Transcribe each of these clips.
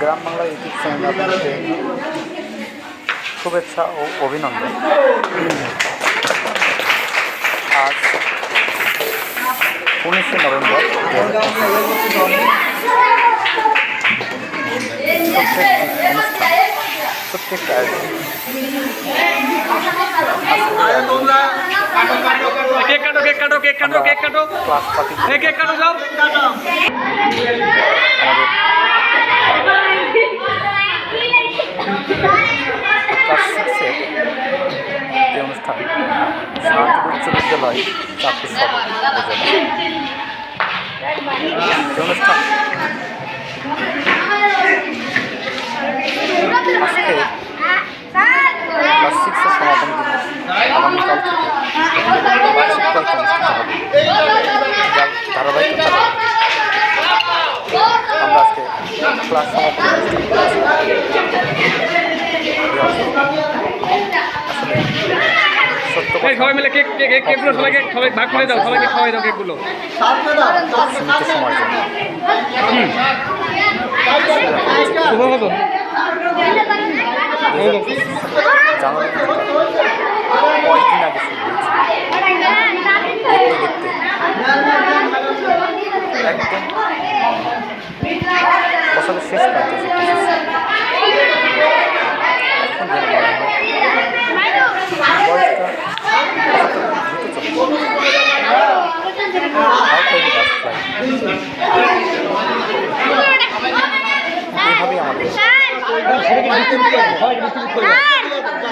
গ্রাম Bangla YouTube channel আপনাদের শুভেচ্ছা ও অভিনন্দন। আজ উনিশে নভেম্বর প্রত্যেকটা আয়োজন। কেক কাটো কেক কাটো কেক কাটো কেক কাটো। কেক কাটো, যাও। এই অনুষ্ঠান শান্তিপুর উচ্চ বিদ্যালয় চাকরি অনুষ্ঠান সবাই মিলে কেক কেক কেক- কেকগুলো সবাইকে সবাই ভাগ করে দাও সবাইকে খাওয়াই দাও কেকগুলো। সীমিত সময়ের জন্য শুভ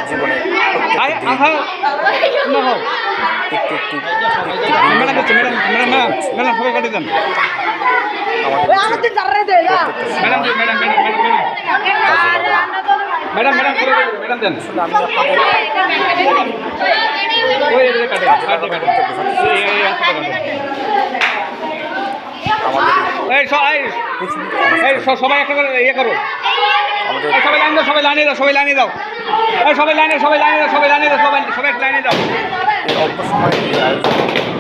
জীবনে একটু একটু madam madam madam madam madam. Madam madam দেন, সবাই একটা করে ইয়ে করো। সবাই লাইন দাও সবাই লাইনে দাও সবাই লাইনে দাও। সবাই লাইনে সবাই লাইনে দাও সবাই লাইনে দাও সবাই সবাই লাইনে দাও। অল্প সময়ে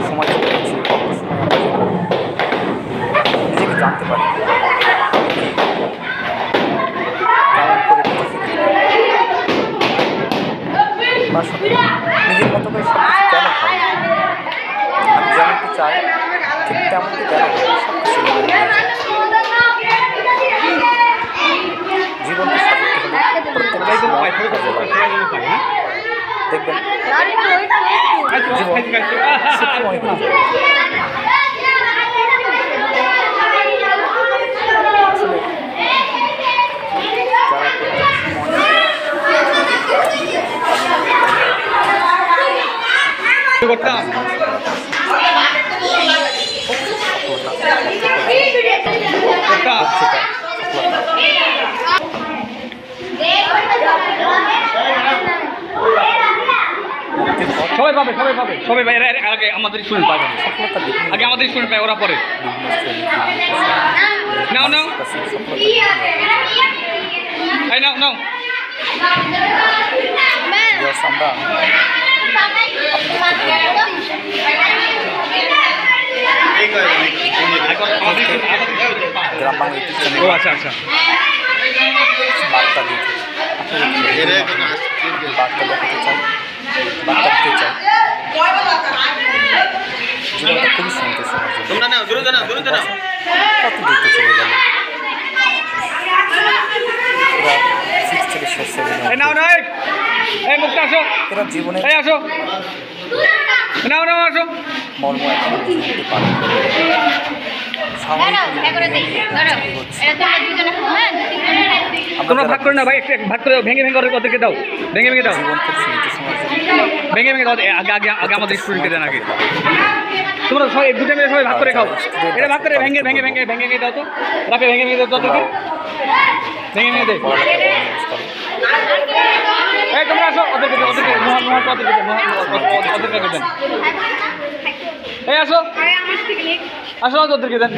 সময় নিজেকে জানতে পারি কেমন করে পৃথিবী বা সত্যি নিজের মতো করে সব কিছু কেন হয় আমি যেমনটি চাই ঠিক তেমনটি কেন হয় সব কিছু এলোমেলো হয়ে যায়। জীবনকে সাজাতে হলে প্রত্যেকটা এই তো সময় পাই, সবাই কাজে সবাই লাগে যেন পাই, হ্যাঁ? দেখবেন। সুখময় হয়ে যাবে কি করতাম সবাই পাবে সবাই পাবে। সবাই পাবে আগে আমাদের স্টুডেন্ট পাবে আগে আমাদের স্টুডেন্ট পায় ওরা পরে। নাও নাও। এই নাও নাও। আমরা গ্রাম বাংলা ও আচ্ছা আচ্ছা। বার্তা দিতে বার্তা দেখাতে চাই। বার্তা দিতে চাই। জীবনটা খুবই সীমিত সময়ের জন্য তোমরা নাও দূরে নাও দূরে নাও কত দ্রুত চলে গেল। সিক্স থেকে শেষ এরা জীবনে আসো। নাও নাও আসো। মর্ম এখন তোমরা ভাগ করে না ভাই ভাগ করে ভেঙে ভেঙে ওদের- ওদেরকে দাও? ভেঙে ভেঙে দাও। ভেঙে ভেঙে দাও আগে আগে আগে আমাদের স্টুডেন্টকে দেন আগে। তোমরা সবাই দুটো মিলে সবাই ভাগ করে খাও। এটা ভাগ করে ভেঙে ভেঙে ভেঙে ভেঙে ভেঙে দাও তো। রাখে ভেঙে ভেঙে দাও তো ভেঙে ভেঙে দে। পড়ালেখা মনোনিবেশ করো এই, তোমরা আসো। ওদেরকে ওদেরকে মোহন মোহন ওদেরকে ওদেরকে দেন এই আসো। আসো ওদেরকে দেন।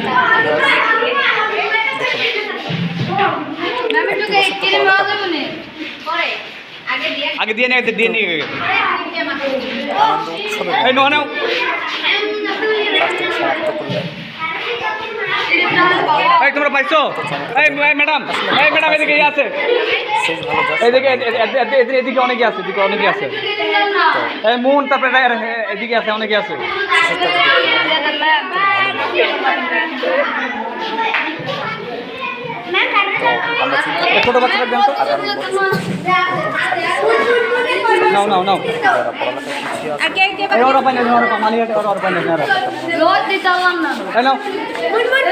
আগে দিয়ে নিয়ে দিয়ে নিয়ে এই নো নাও। সমাপ্ত করলে পাইছো? এই এই ম্যাডাম এই ম্যাডাম এদিকে আছে। এদিকে এদিকে এদিকে অনেকে আছে এদিকে অনেকে আছে। এই মুন তারপরে এদিকে আছে অনেকে আছে। এই বাচ্চাটা দেন তো। নাও নাও নাও। এই ওরা পাইনা ওরা পাইনা ওরা পাইনা ওরা। এই নাও।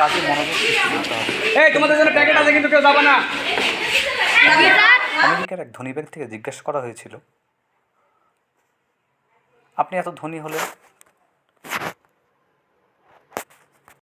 কাজে মনোযোগ এই তোমাদের জন্য প্যাকেট আছে কিন্তু কেউ যাবে না। আমেরিকার এক ধনী ব্যক্তি থেকে জিজ্ঞাসা করা হয়েছিল আপনি এত ধনী হলে